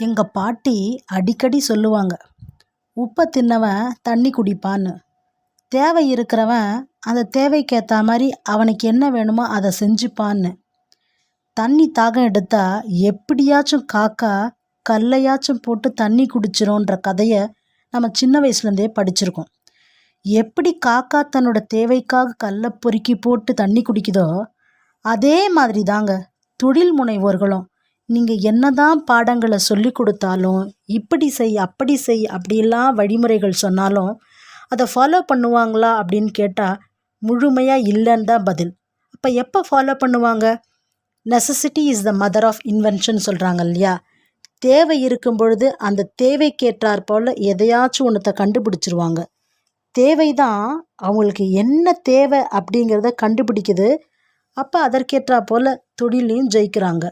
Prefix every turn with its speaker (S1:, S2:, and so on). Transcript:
S1: எங்கள் பாட்டி அடிக்கடி சொல்லுவாங்க உப்பை தின்னவன் தண்ணி குடிப்பான்னு. தேவை இருக்கிறவன் அந்த தேவைக்கேற்ற மாதிரி அவனுக்கு என்ன வேணுமோ அதை செஞ்சுப்பான்னு. தண்ணி தாகம் எடுத்தா எப்படியாச்சும் காக்கா கல்லையாச்சும் போட்டு தண்ணி குடிச்சிரும்ன்ற கதையை நம்ம சின்ன வயசுலேருந்தே படிச்சிருக்கோம். எப்படி காக்கா தன்னோட தேவைக்காக கல்லை பொறுக்கி போட்டு தண்ணி குடிக்குதோ அதே மாதிரி தாங்க தொழில் முனைவோர்களும் நீங்கள் என்னதான் பாடங்களை சொல்லி கொடுத்தாலும் இப்படி செய் அப்படி செய் அப்படிலாம் வழிமுறைகள் சொன்னாலும் அதை ஃபாலோ பண்ணுவாங்களா அப்படின்னு கேட்டால் முழுமையாக இல்லைன்னு தான் பதில். அப்போ எப்போ ஃபாலோ பண்ணுவாங்க? Necessity is the mother of invention சொல்கிறாங்க இல்லையா? தேவை இருக்கும் பொழுது அந்த தேவைக்கேற்றாற் போல் எதையாச்சும் ஒன்றத்தை கண்டுபிடிச்சிருவாங்க. தேவை தான் அவங்களுக்கு என்ன தேவை அப்படிங்கிறத கண்டுபிடிக்குது. அப்போ அதற்கேற்றா போல் தொழிலையும் ஜெயிக்கிறாங்க.